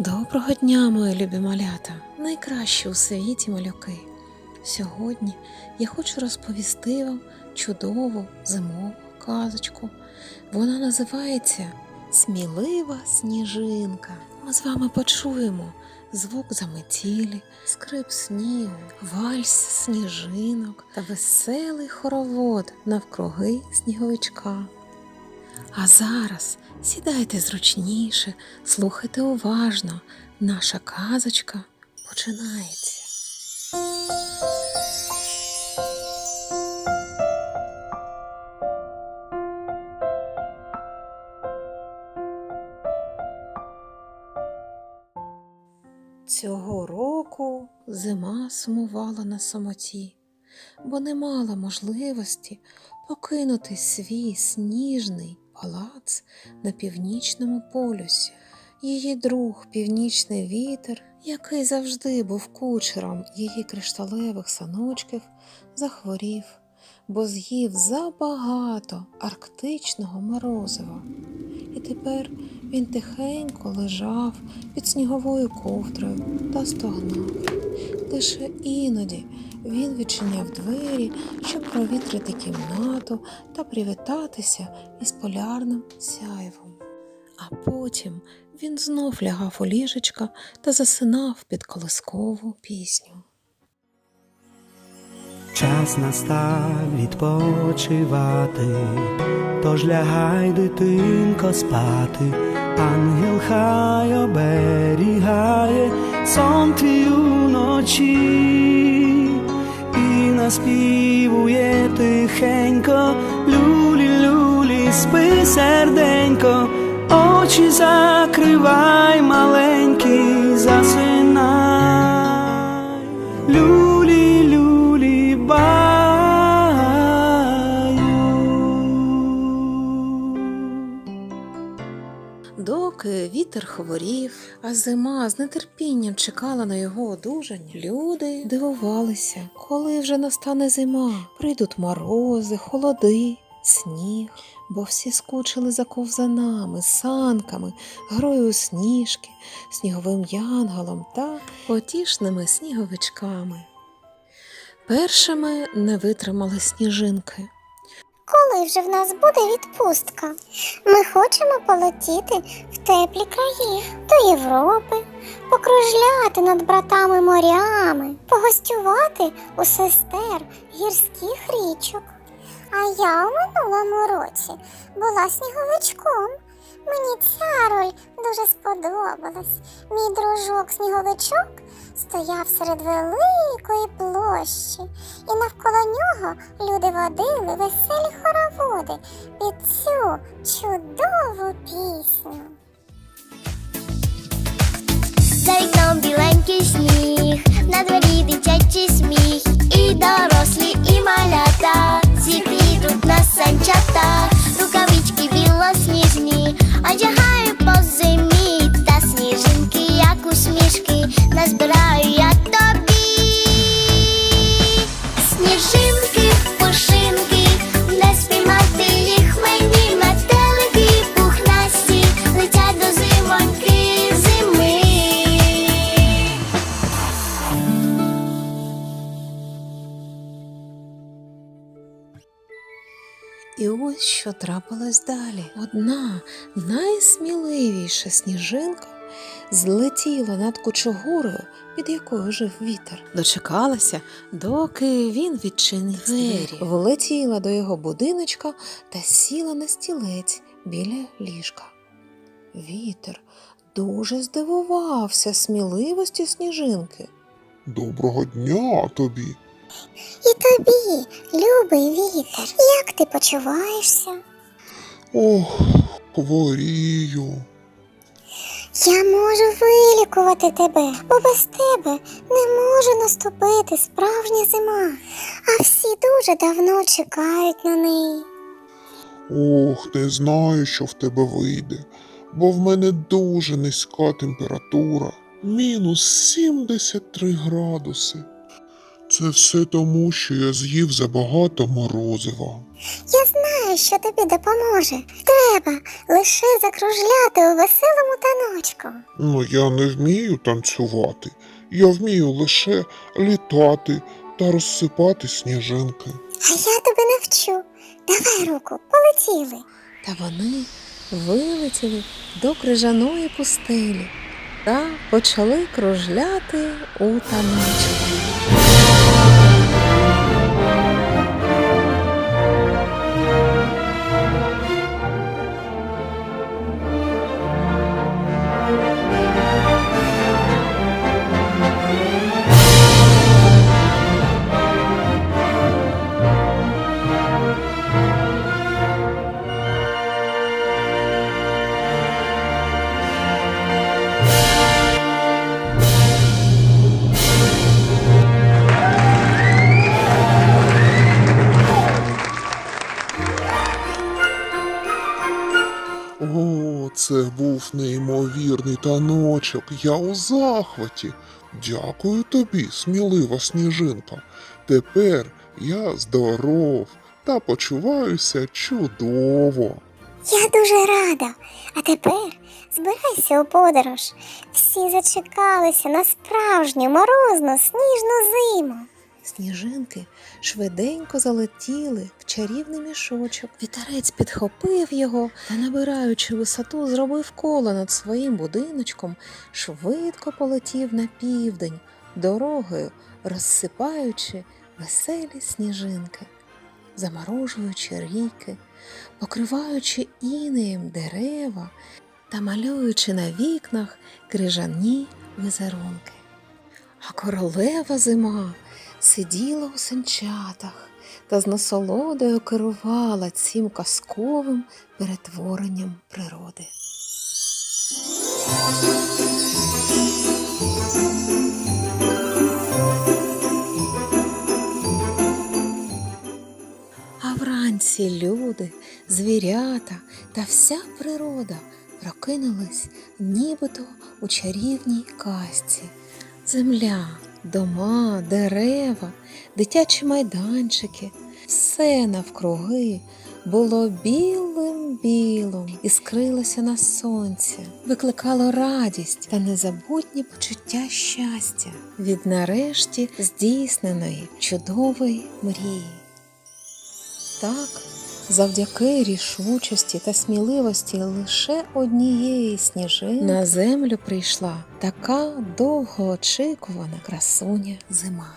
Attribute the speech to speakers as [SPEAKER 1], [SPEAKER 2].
[SPEAKER 1] Доброго дня, мої любі малята, найкращі у світі малюки. Сьогодні я хочу розповісти вам чудову зимову казочку. Вона називається Смілива сніжинка. Ми з вами почуємо звук заметілі, скрип снігу, вальс сніжинок та веселий хоровод навкруги сніговичка. А зараз сідайте зручніше, слухайте уважно. Наша казочка починається. Цього року зима сумувала на самоті, бо не мала можливості покинути свій сніжний палац на північному полюсі. Її друг, північний вітер, який завжди був кучером її кришталевих саночків, захворів, бо з'їв забагато арктичного морозива. І тепер він тихенько лежав під сніговою ковдрою та стогнав. Лише іноді він відчиняв двері, щоб провітрити кімнату та привітатися із полярним сяйвом. А потім він знов лягав у ліжечка та засинав під колискову пісню.
[SPEAKER 2] Час настав відпочивати, тож лягай, дитинко, спати, ангел хай оберігає сон твій уночі. І наспівує тихенько, люлі, люлі, спи серденько, очі закривай маленький, засинай.
[SPEAKER 1] Вітер хворів, а зима з нетерпінням чекала на його одужання, люди дивувалися, коли вже настане зима, прийдуть морози, холоди, сніг, бо всі скучили за ковзанами, санками, грою у сніжки, сніговим янголом та потішними сніговичками. Першими не витримали сніжинки.
[SPEAKER 3] Коли вже в нас буде відпустка? Ми хочемо полетіти в теплі краї до Європи, покружляти над братами морями, погостювати у сестер гірських річок. А я у минулому році була сніговичком. Мені ця роль дуже сподобалась. Мій дружок сніговичок стояв серед великої площі, і навколо нього люди водили веселі хороводи під цю чудову пісню.
[SPEAKER 4] За вікном біленький сніг, на дворі дитячий сміх, і дорослі, і малята,
[SPEAKER 1] І ось що трапилось далі. Одна найсміливіша сніжинка злетіла над кучугурою, під якою жив вітер. Дочекалася, доки він відчинив двері. Влетіла до його будиночка та сіла на стілець біля ліжка. Вітер дуже здивувався сміливості сніжинки.
[SPEAKER 5] Доброго дня тобі.
[SPEAKER 3] І тобі, любий вітер, як ти почуваєшся?
[SPEAKER 5] Ох, хворію.
[SPEAKER 3] Я можу вилікувати тебе, бо без тебе не може наступити справжня зима, а всі дуже давно чекають на неї.
[SPEAKER 5] Ох, не знаю, що в тебе вийде, бо в мене дуже низька температура. Мінус 73 градуси. Це все тому, що я з'їв забагато морозива.
[SPEAKER 3] Я знаю, що тобі допоможе. Треба лише закружляти у веселому таночку.
[SPEAKER 5] Ну, я не вмію танцювати. Я вмію лише літати та розсипати сніжинки.
[SPEAKER 3] А я тебе навчу. Давай руку, полетіли.
[SPEAKER 1] Та вони вилетіли до крижаної пустелі та почали кружляти у таночку.
[SPEAKER 5] Це був неймовірний таночок. Я у захваті. Дякую тобі, смілива сніжинка. Тепер я здоров та почуваюся чудово.
[SPEAKER 3] Я дуже рада. А тепер збирайся у подорож. Всі зачекалися на справжню морозну сніжну зиму.
[SPEAKER 1] Сніжинки швиденько залетіли в чарівний мішочок. Вітерець підхопив його та, набираючи висоту, зробив коло над своїм будиночком, швидко полетів на південь, дорогою розсипаючи веселі сніжинки, заморожуючи ріки, покриваючи інеєм дерева та малюючи на вікнах крижані візерунки. А королева зима сиділа у санчатах та з насолодою керувала цим казковим перетворенням природи. А вранці люди, звірята та вся природа прокинулись нібито у чарівній казці. Земля, дома, дерева, дитячі майданчики, все навкруги було білим-білим і скрилося на сонці, викликало радість та незабутні почуття щастя від нарешті здійсненої чудової мрії. Так, завдяки рішучості та сміливості лише однієї сніжини на землю прийшла така довгоочікувана красуня зима.